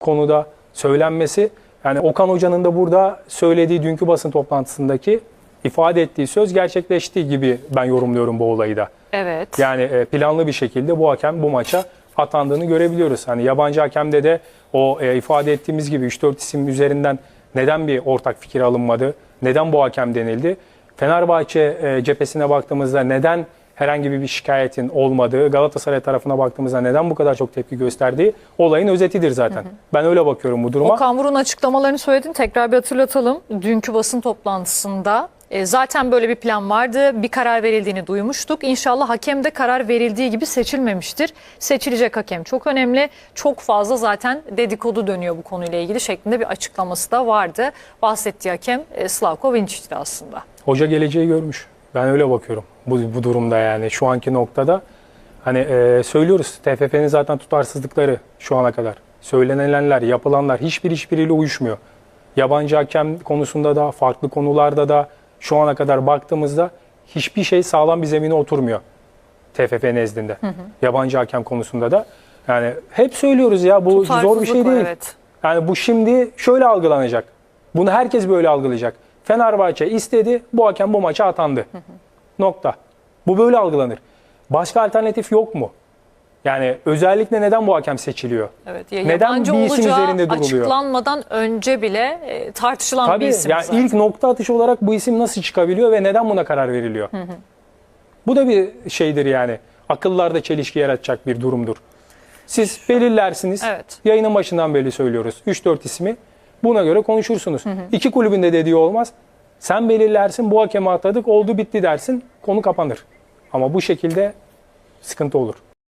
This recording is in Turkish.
konuda söylenmesi yani Okan Hoca'nın da burada söylediği dünkü basın toplantısındaki ifade ettiği söz gerçekleştiği gibi ben yorumluyorum bu olayı da. Evet. Yani e, planlı bir şekilde bu hakem bu maça atandığını görebiliyoruz. Hani yabancı hakemde de o e, ifade ettiğimiz gibi 3-4 isim üzerinden neden bir ortak fikir alınmadı? Neden bu hakem denildi? Fenerbahçe e, cephesine baktığımızda neden herhangi bir şikayetin olmadığı, Galatasaray tarafına baktığımızda neden bu kadar çok tepki gösterdiği olayın özetidir zaten. Ben öyle bakıyorum bu duruma. Okan Buruk'un açıklamalarını söyledin. Tekrar bir hatırlatalım. Dünkü basın toplantısında e, zaten böyle bir plan vardı. Bir karar verildiğini duymuştuk. İnşallah hakem de karar verildiği gibi seçilmemiştir. Seçilecek hakem çok önemli. Çok fazla zaten dedikodu dönüyor bu konuyla ilgili şeklinde bir açıklaması da vardı. Bahsettiği hakem e, Slavko Vincic'ti aslında. Hoca geleceği görmüş. Ben öyle bakıyorum bu, bu durumda yani şu anki noktada. Hani e, söylüyoruz TFF'nin zaten tutarsızlıkları şu ana kadar. Söylenilenler, yapılanlar hiçbir hiçbiriyle uyuşmuyor. Yabancı hakem konusunda da farklı konularda da şu ana kadar baktığımızda hiçbir şey sağlam bir zemine oturmuyor. TFF nezdinde. Yabancı hakem konusunda da. Yani hep söylüyoruz ya bu zor bir şey değil. Evet. Yani bu şimdi şöyle algılanacak. Bunu herkes böyle algılayacak. Fenerbahçe istedi, bu hakem bu maça atandı. Nokta. Bu böyle algılanır. Başka alternatif yok mu? Yani özellikle neden bu hakem seçiliyor? Evet. Ya Neden bir isim üzerinde duruluyor? açıklanmadan önce bile e, tartışılan bir Tabii isim yani zaten. ilk nokta atışı olarak bu isim nasıl çıkabiliyor ve neden buna karar veriliyor? Bu da bir şeydir yani. Akıllarda çelişki yaratacak bir durumdur. Siz belirlersiniz. Evet. Yayının başından beri söylüyoruz. 3-4 ismi. Buna göre konuşursunuz. İki kulübün de dediği olmaz. Sen belirlersin bu hakeme atadık oldu bitti dersin konu kapanır. Ama bu şekilde sıkıntı olur.